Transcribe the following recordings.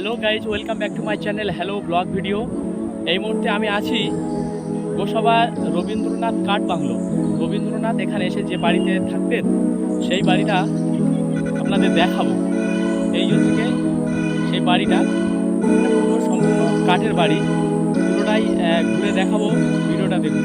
Hello guys welcome back to my channel hello blog video এই মুহূর্তে আমি আছি গোসবা রবীন্দ্রনাথ কাঠ বাংলো। রবীন্দ্রনাথ এখানে এসে যে বাড়িতে থাকতেন সেই বাড়িটা আপনাদের দেখাবো। এই হচ্ছে সেই বাড়িটা পুরো সম্পূর্ণ কাঠের বাড়ি। পুরোটাই ঘুরে দেখাবো, ভিডিওটা দেখুন।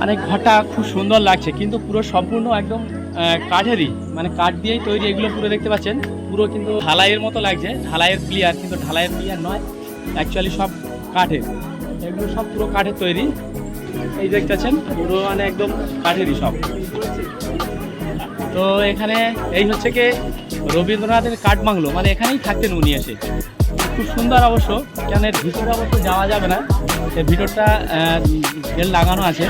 মানে ঘরটা খুব সুন্দর লাগছে, কিন্তু পুরো সম্পূর্ণ একদম কাঠেরই মানে কাঠ দিয়েই তৈরি এগুলো পুরো দেখতে পাচ্ছেন। পুরো কিন্তু ঢালাইয়ের মতো লাগছে, ঢালাইয়ের প্লেয়ার কিন্তু ঢালাইয়ের প্লেয়ার নয় অ্যাকচুয়ালি সব কাঠের। এগুলো সব পুরো কাঠের তৈরি, এই দেখতে পাচ্ছেন, পুরো মানে একদম কাঠেরই সব। তো এখানে এই হচ্ছে কি রবীন্দ্রনাথের কাঠ বাংলো মানে এখানেই থাকতেন উনি এসে। খুব সুন্দর অবশ্য এর ভিতরে অবশ্য যাওয়া যাবে না। ভিতরটা লাগানো আছে।